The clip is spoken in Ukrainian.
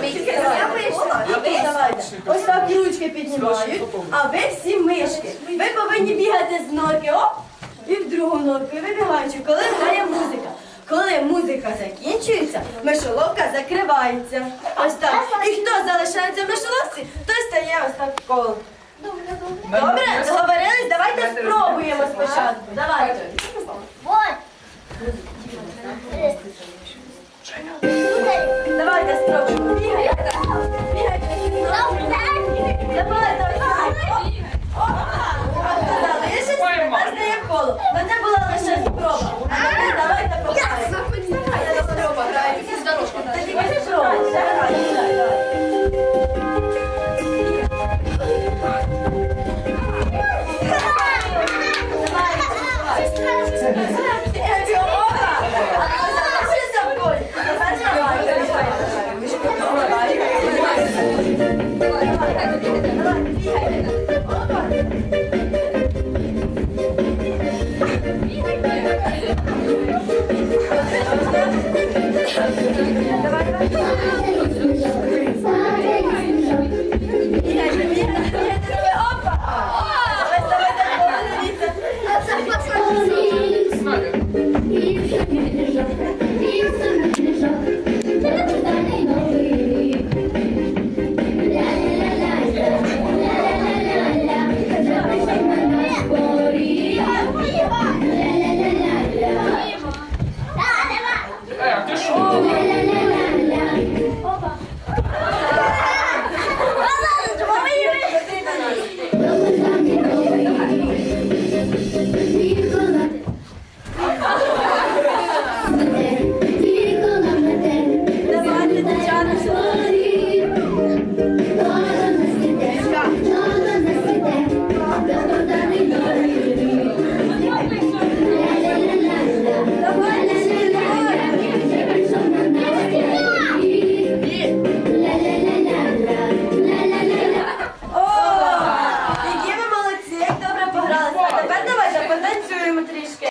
Тільки я давайте. Ось так ручки піднімають, а ви всі мишки. Ви повинні бігати з норки, оп, і в другу норку, і вибігаючи, коли грає музика. Коли музика закінчується, мишоловка закривається. Ось так. І хто залишається в мишоловці, той стає ось так в коло. Добре, договорились? Давайте спробуємо спочатку. Давайте. Вот. Давайте спробуємо. Бігайте. Давай, давай. Опа! Залишиться, спроба. Давай, давай, Е, а